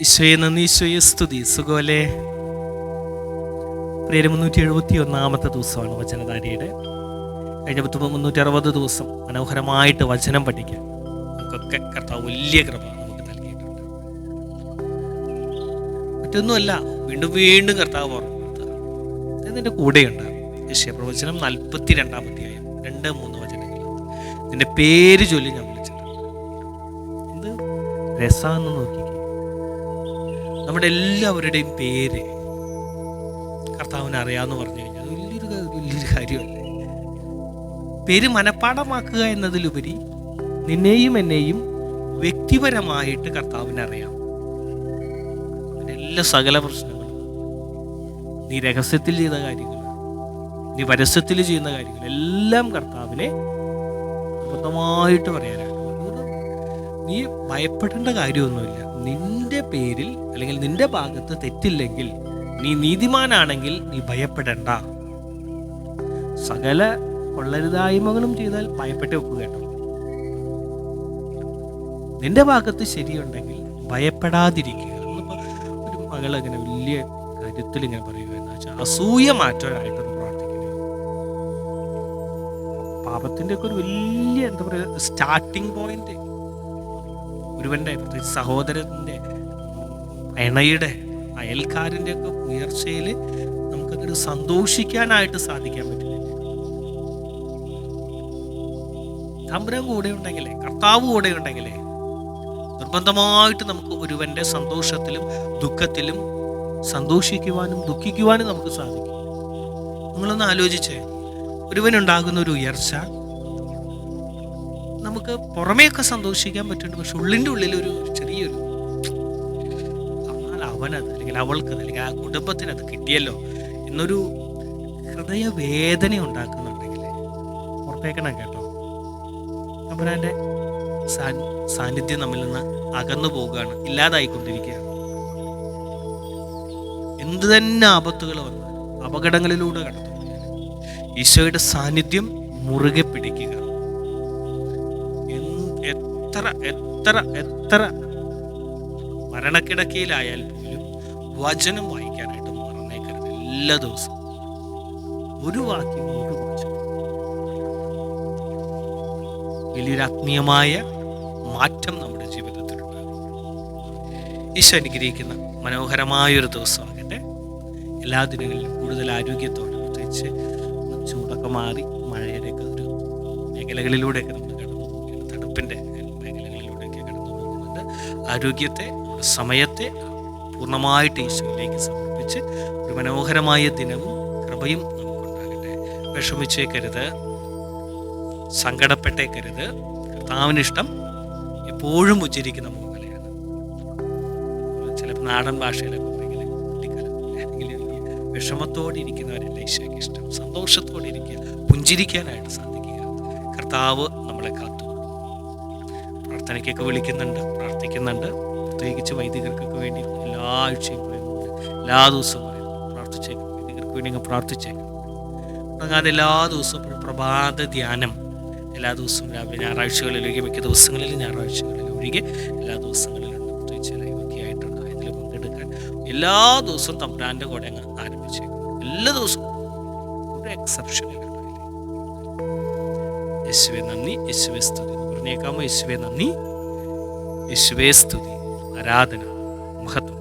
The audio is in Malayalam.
ഈശോയെ നന്ദി ഈശോയെ സ്തുതി. സുഖമല്ലേ? പ്രിയര് മുന്നൂറ്റി എഴുപത്തി ഒന്നാമത്തെ ദിവസമാണ് വചനധാരിയുടെ. കഴിഞ്ഞ പത്ത് മുന്നൂറ്റി അറുപത് ദിവസം മനോഹരമായിട്ട് വചനം പഠിക്കാൻ നമുക്കൊക്കെ കർത്താവ് വലിയ കൃപ നമുക്ക് നൽകിയിട്ടുണ്ട്. മറ്റൊന്നുമല്ല വീണ്ടും വീണ്ടും കർത്താവ് ഓർമ്മപ്പെടുത്തുക. ഇതിന്റെ ഈശോ പ്രവചനം നാൽപ്പത്തി അധ്യായം രണ്ട് മൂന്ന് വചനങ്ങൾ. ഇതിന്റെ പേര് ചൊല്ലി ഞാൻ വിളിച്ചിട്ടുണ്ട്. എന്ത്? രസമെന്ന് നോക്കിക്കേ. നമ്മുടെ എല്ലാവരുടെയും പേര് കർത്താവിനെ അറിയാന്ന് പറഞ്ഞു കഴിഞ്ഞാൽ വലിയൊരു വലിയൊരു കാര്യമല്ലേ? പേര് മനഃപ്പാടമാക്കുക എന്നതിലുപരി നിന്നെയും എന്നെയും വ്യക്തിപരമായിട്ട് കർത്താവിനെ അറിയാം എല്ലാ സകല പ്രശ്നങ്ങളും നീ രഹസ്യത്തിൽ ചെയ്ത കാര്യങ്ങൾ നീ പരസ്യത്തിൽ ചെയ്യുന്ന കാര്യങ്ങൾ എല്ലാം കർത്താവിനെ അബദ്ധമായിട്ട് പറയാനാണ്. നീ ഭയപ്പെടേണ്ട കാര്യമൊന്നുമില്ല. നിന്റെ പേരിൽ അല്ലെങ്കിൽ നിന്റെ ഭാഗത്ത് തെറ്റില്ലെങ്കിൽ നീ നീതിമാനാണെങ്കിൽ നീ ഭയപ്പെടണ്ട. സകല കൊള്ളരുതായ്മകളും ചെയ്താൽ ഭയപ്പെട്ട് വെക്കുക നിന്റെ ഭാഗത്ത് ശരിയുണ്ടെങ്കിൽ ഭയപ്പെടാതിരിക്കുക. ഒരു മകൾ അങ്ങനെ വലിയ കാര്യത്തിൽ ഇങ്ങനെ പറയുക എന്ന് വെച്ചാൽ അസൂയ മാറ്റാനായിട്ടൊന്ന് പ്രാർത്ഥിക്കുന്നത് പാപത്തിന്റെ ഒക്കെ ഒരു വലിയ എന്താ പറയുക സ്റ്റാർട്ടിങ് പോയിന്റ് ഒരുവന്റെ സഹോദരന്റെ സഹോദരന്റെ അയൽക്കാരന്റെ ഒക്കെ ഉയർച്ചയിൽ നമുക്കങ്ങനെ സന്തോഷിക്കാനായിട്ട് സാധിക്കാൻ പറ്റില്ല. തമ്പുരാൻ കൂടെ ഉണ്ടെങ്കിലേ കർത്താവ് കൂടെ ഉണ്ടെങ്കിലേ നിർബന്ധമായിട്ട് നമുക്ക് ഒരുവന്റെ സന്തോഷത്തിലും ദുഃഖത്തിലും സന്തോഷിക്കുവാനും ദുഃഖിക്കുവാനും നമുക്ക് സാധിക്കും. നിങ്ങളൊന്ന് ആലോചിച്ചേ ഒരുവനുണ്ടാകുന്ന ഒരു ഉയർച്ച നമുക്ക് പുറമേയൊക്കെ സന്തോഷിക്കാൻ പറ്റുന്നുണ്ട്. പക്ഷെ ഉള്ളിന്റെ ഉള്ളിൽ ഒരു ചെറിയൊരു അവനത് അല്ലെങ്കിൽ അവൾക്കത് അല്ലെങ്കിൽ ആ കുടുംബത്തിന് അത് കിട്ടിയല്ലോ എന്നൊരു ഹൃദയവേദന ഉണ്ടാക്കുന്നുണ്ടെങ്കിൽ ഉറപ്പേക്കണം കേട്ടോ. അപ്പനാന്റെ സാന്നിധ്യം നമ്മിൽ നിന്ന് അകന്നു പോവുകയാണ് ഇല്ലാതായിക്കൊണ്ടിരിക്കുകയാണ്. എന്ത് തന്നെ ആപത്തുകൾ വന്ന് അപകടങ്ങളിലൂടെ കടന്നു ഈശോയുടെ സാന്നിധ്യം മുറുകെ പിടിക്കുക. എത്ര എത്ര എത്ര മരണക്കിടക്കയിലായാൽ പോലും വചനം വായിക്കാനായിട്ട് മറന്നേക്കരുത് എല്ലാ ദിവസവും. ഒരു വാക്യം ഒരു വാചകം വലിയൊരു ആത്മീയമായ മാറ്റം നമ്മുടെ ജീവിതത്തിലുണ്ടാകും ഈശോ അനുഗ്രഹിക്കുന്ന മനോഹരമായൊരു ദിവസമാകട്ടെ. എല്ലാ ദിനങ്ങളിലും കൂടുതൽ ആരോഗ്യത്തോടെ പ്രത്യേകിച്ച് ചൂടൊക്കെ മാറി മഴയുടെയൊക്കെ ഒരു മേഖലകളിലൂടെയൊക്കെ നമ്മൾ കടന്നു തണുപ്പിന്റെ ആരോഗ്യത്തെ സമയത്തെ പൂർണമായിട്ട് ഈശോയിലേക്ക് സമർപ്പിച്ച് ഒരു മനോഹരമായ ദിനവും കൃപയും നമുക്കുണ്ടാകട്ടെ. വിഷമിച്ചേക്കരുത്. സങ്കടപ്പെട്ടേക്കരുത്. കർത്താവിനിഷ്ടം എപ്പോഴും ഉച്ചരിക്കുന്ന മോഹലയാണ് ചിലപ്പോൾ നാടൻ ഭാഷയിലൊക്കെ വിഷമത്തോടെ ഇരിക്കുന്നവരല്ല ഈശോയ്ക്ക് ഇഷ്ടം? സന്തോഷത്തോടെ ഇരിക്കുക പുഞ്ചിരിക്കാനായിട്ട് സാധിക്കുക. കർത്താവ് നമ്മളെ കാത്തു. പ്രാർത്ഥനയ്ക്കൊക്കെ വിളിക്കുന്നുണ്ട് പ്രാർത്ഥിക്കുന്നുണ്ട്. പ്രത്യേകിച്ച് വൈദികർക്കൊക്കെ വേണ്ടി എല്ലാ ആഴ്ചയും പറയുന്നുണ്ട് എല്ലാ ദിവസവും പറയുന്നു പ്രാർത്ഥിച്ചേക്കും വൈദികർക്ക് വേണ്ടി അങ്ങ് പ്രാർത്ഥിച്ചേക്കും അങ്ങനെ എല്ലാ ദിവസവും പ്രഭാത ധ്യാനം എല്ലാ ദിവസവും രാവിലെ ഞായറാഴ്ചകളിൽ ഒഴികെ മിക്ക ദിവസങ്ങളിൽ ഞായറാഴ്ചകളിൽ ഒഴികെ എല്ലാ ദിവസങ്ങളിലും പ്രത്യേകിച്ച് ലൈവൊക്കെ ആയിട്ടുണ്ട്. അതിൽ പങ്കെടുക്കാൻ എല്ലാ ദിവസവും തമ്പുരാന്റെ കൂടെ അങ്ങ് ആരംഭിച്ചേക്കും എല്ലാ ദിവസവും. ഒരു എക്സെപ്ഷനിലാണ് യേശുവെ നന്ദി. യേശുവെ സ്തുതി. പറഞ്ഞേക്കാമോ യേശുവെ നന്ദി യേശുവേ സ്തുതി ആരാധന മഹത്വം.